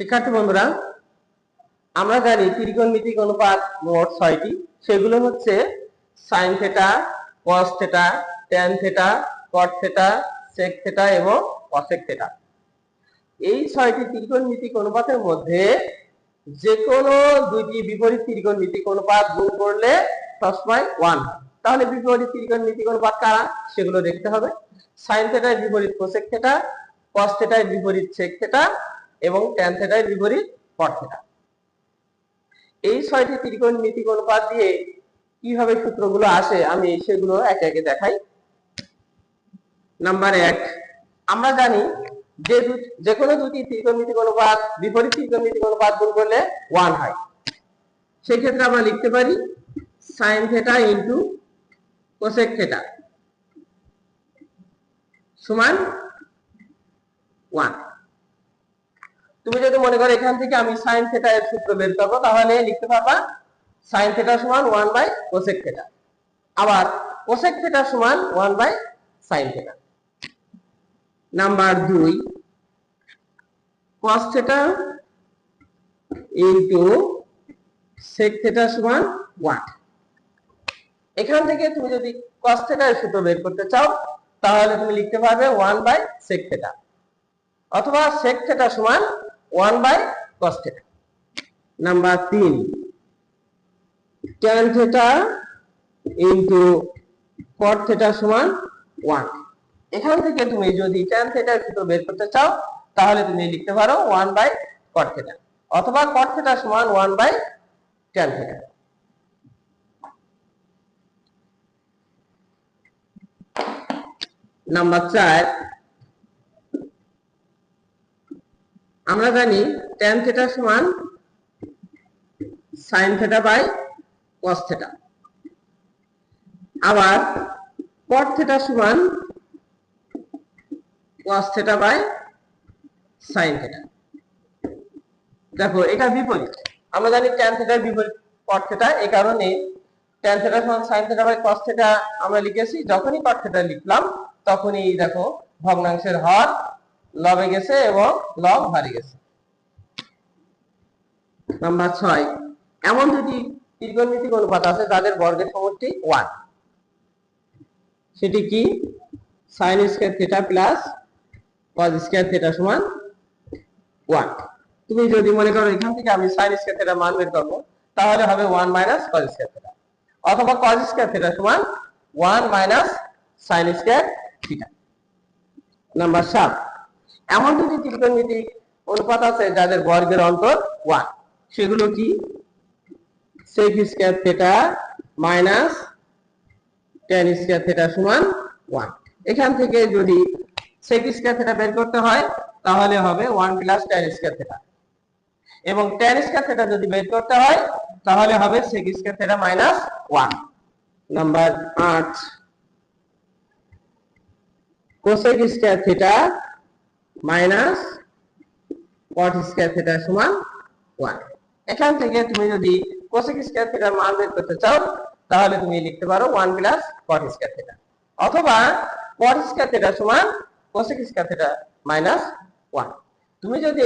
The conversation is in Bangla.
শিক্ষার্থী বন্ধুরা, আমরা জানি ত্রিকোণমিতিক অনুপাত মোট ছয়টি। সেগুলো হচ্ছে sine theta cos theta tan theta cot theta sec theta এবং কসেক থেটা এই ছয়টি ত্রিকোণমিতিক অনুপাতের মধ্যে যে কোনো দুইটি বিপরীত ত্রিকোণমিতিক অনুপাত গুণ করলে সবসময় ওয়ান তাহলে বিপরীত ত্রিকোণমিতিক অনুপাত কারা? সেগুলো দেখতে হবে। সাইন থেটায় বিপরীত কোসেক থেটা কস থেটার বিপরীত সেক থেটা এবং ট্যান থেটার বিপরীত কট থেটা এই ছয়টি ত্রিকোণমিতিক অনুপাত দিয়ে কীভাবে সূত্রগুলো আসে আমি সেগুলো একে একে দেখাই। নাম্বার এক, আমরা জানি যে যে কোনো দুটি ত্রিকোণমিতিক অনুপাত বিপরীত ত্রিকোণমিতিক অনুপাত গুণ করলে ওয়ান হয়। সেই ক্ষেত্রে আমরা লিখতে পারি sine theta into cosec theta সমান ওয়ান তুমি যদি মনে করো এখান থেকে আমি সাইন থেটা এর সূত্র বের করব, তাহলে লিখতে পারবা সাইন থেটা সমান ওয়ান বাই কোসেক থেটা আবার কোসেক থেটা সমান one by sine theta number দুই cos theta into sec theta সমান ওয়ান এখান থেকে তুমি যদি কস থেটার সূত্র বের করতে চাও, তাহলে তুমি লিখতে পারবে ওয়ান বাই সেক থেটা অথবা সেক থেটা সমান one by cos theta number তিন tan theta into cot theta সমান ওয়ান এখান থেকে তুমি যদি ট্যান থেটার সূত্র বের করতে চাও, তাহলে তুমি লিখতে পারো ওয়ান বাই কট থেটা অথবা কট থেটা সমান one by tan theta number চার. আমরা জানি ট্যান থেটা সমান sine theta by cos theta আবার কট থেটা সমান cos theta by sine theta দেখো, এটা বিপরীত। আমরা জানি ট্যান থেটার বিপরীত কট থেটা এই কারণে ট্যান থেটা সমান sine theta by cos theta আমরা লিখেছি, যখনই কট থেটা লিখলাম, তখনই দেখো ভগ্নাংশের হর লবে গেছে এবং লব হারে গেছে। নাম্বার ছয়। এমন দুটি ত্রিকোণমিতিক অনুপাত আছে বর্গের সমষ্টি ওয়ান সেটি কি? Sine square theta plus cos square theta সমান ওয়ান তুমি যদি মনে করো এখান থেকে আমি সাইন স্কয়ার থিটা মান বের করব, তাহলে হবে one minus cos square theta অথবা কজ স্কয়ার থিটা সমান one minus sine square theta number সাত। এমন দুটি ত্রিকোণমিতিক অনুপাত আছে যাদের বর্গের অন্তর ওয়ান সেগুলো কি? Sec square theta minus tan square theta সমান ওয়ান এখান থেকে যদি সেক স্কয়ার থিটা বের করতে হয়, তাহলে হবে one plus tan square theta এবং টেন স্কয়ার থিটা যদি বের করতে হয়, তাহলে হবে sec square theta minus one number আট। Cosec square theta minus cot square theta সমান ওয়ান। এখান থেকে তুমি যদি কোসেক স্কয়ার থিটার মান বের করতে চাও, তাহলে তুমি লিখতে পারো one plus cot square theta অথবা কট স্কয়ার থিটা সমান cosec square theta minus one তুমি যদি